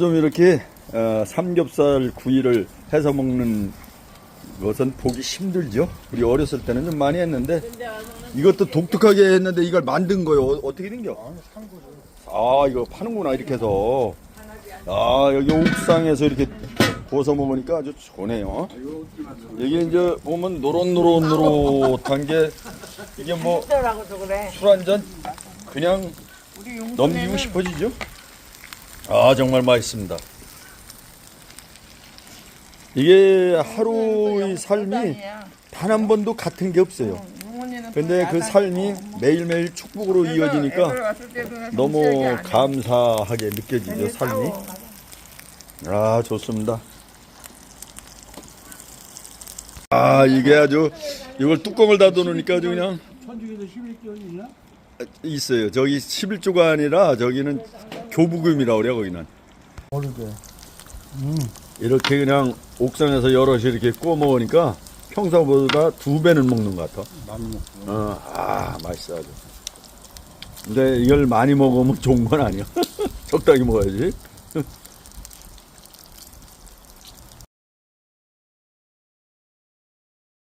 좀 이렇게 어, 삼겹살 구이를 해서 먹는 것은 보기 힘들죠. 우리 어렸을 때는 좀 많이 했는데 이것도 독특하게 했는데 이걸 만든 거요. 어, 어떻게 된겨? 아 이거 파는구나 이렇게 해서 아 여기 옥상에서 이렇게 구워서 먹으니까 아주 좋네요. 이게 이제 보면 노릇노릇노릇한 게 이게 뭐 술. 한 잔 그냥 넘기고 싶어지죠? 아 정말 맛있습니다. 이게 하루의 삶이 단 한 번도 같은 게 없어요. 근데 그 삶이 매일매일 축복으로 이어지니까 너무 감사하게 느껴지죠 삶이. 아 좋습니다. 아 이게 아주 이걸 뚜껑을 닫아놓으니까 아주 그냥 천주교도 11개월 있나? 있어요. 저기 11조가 아니라 저기는 교부금이라고 그래요 거기는. 모르게. 이렇게 그냥 옥상에서 여럿이 이렇게 구워 먹으니까 평소보다 두 배는 먹는 것 같아. 많이 먹고. 어, 아 맛있어 아주. 근데 이걸 많이 먹으면 좋은 건 아니야. 적당히 먹어야지.